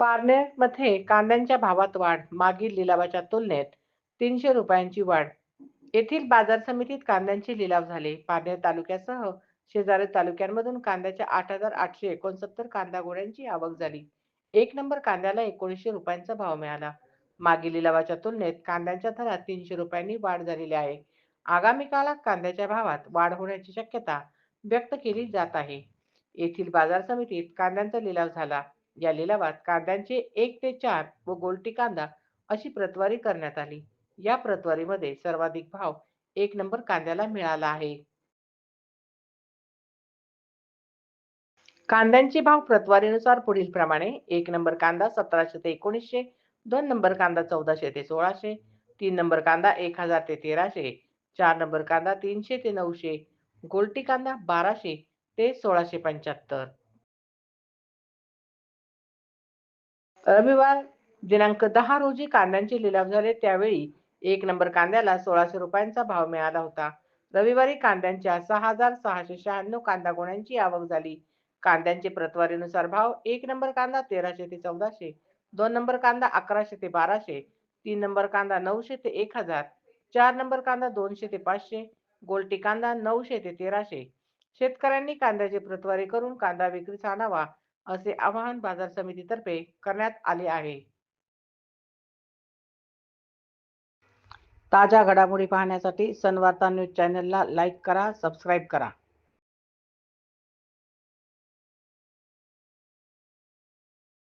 पारनेरमध्ये कांद्यांच्या भावात वाढ मागील लिलावाच्या तुलनेत तीनशे रुपयांची वाढ. येथील बाजार समितीत कांद्यांचे लिलाव झाले. पारनेर तालुक्यासह शेजारी तालुक्यांमधून कांद्याच्या आठ हजार आठशे एकोणसत्तर कांदा गोळ्यांची आवक झाली. एक नंबर कांद्याला एकोणीसशे रुपयांचा भाव मिळाला. मागील लिलावाच्या तुलनेत कांद्यांच्या दरात तीनशे रुपयांनी वाढ झालेली आहे. आगामी काळात कांद्याच्या भावात वाढ होण्याची शक्यता व्यक्त केली जात आहे. येथील बाजार समितीत कांद्यांचा लिलाव झाला. या लिलावात कांद्यांचे एक ते चार व गोलटी कांदा अशी प्रतवारी करण्यात आली. या प्रतवारीमध्ये सर्वाधिक भाव एक नंबर कांद्याला मिळाला आहे. कांद्यांचे भाव प्रतवारीनुसार पुढील प्रमाणे एक नंबर कांदा सतराशे ते एकोणीसशे दोन नंबर कांदा चौदाशे ते सोळाशे तीन नंबर कांदा एक हजार ते तेराशे चार नंबर कांदा तीनशे ते नऊशे गोलटी कांदा बाराशे ते सोळाशे पंच्याहत्तर. रविवार दिनांक दहा रोजी कांद्यांचे लिलाव झाले. त्यावेळी एक नंबर कांद्याला सोळाशे रुपयांचा भाव मिळाला होता. रविवारी कांद्यांच्या सहा हजार सहाशे शहाण्णव कांदा गोण्यांची आवक झाली. कांद्यांचे प्रतवारीनुसार भाव एक नंबर कांदा तेराशे ते चौदाशे दोन नंबर कांदा अकराशे ते बाराशे तीन नंबर कांदा नऊशे ते एक हजार चार नंबर कांदा दोनशे ते पाचशे गोलटी कांदा नऊशे ते तेराशे. शेतकऱ्यांनी कांद्याची प्रतवारी करून कांदा विक्रीस आणावा असे आवाहन बाजार समितीतर्फे करण्यात आले आहे. ताज्या घडामोडी पाहण्यासाठी सनवार्ता न्यूज चॅनलला लाईक करा सबस्क्राईब करा.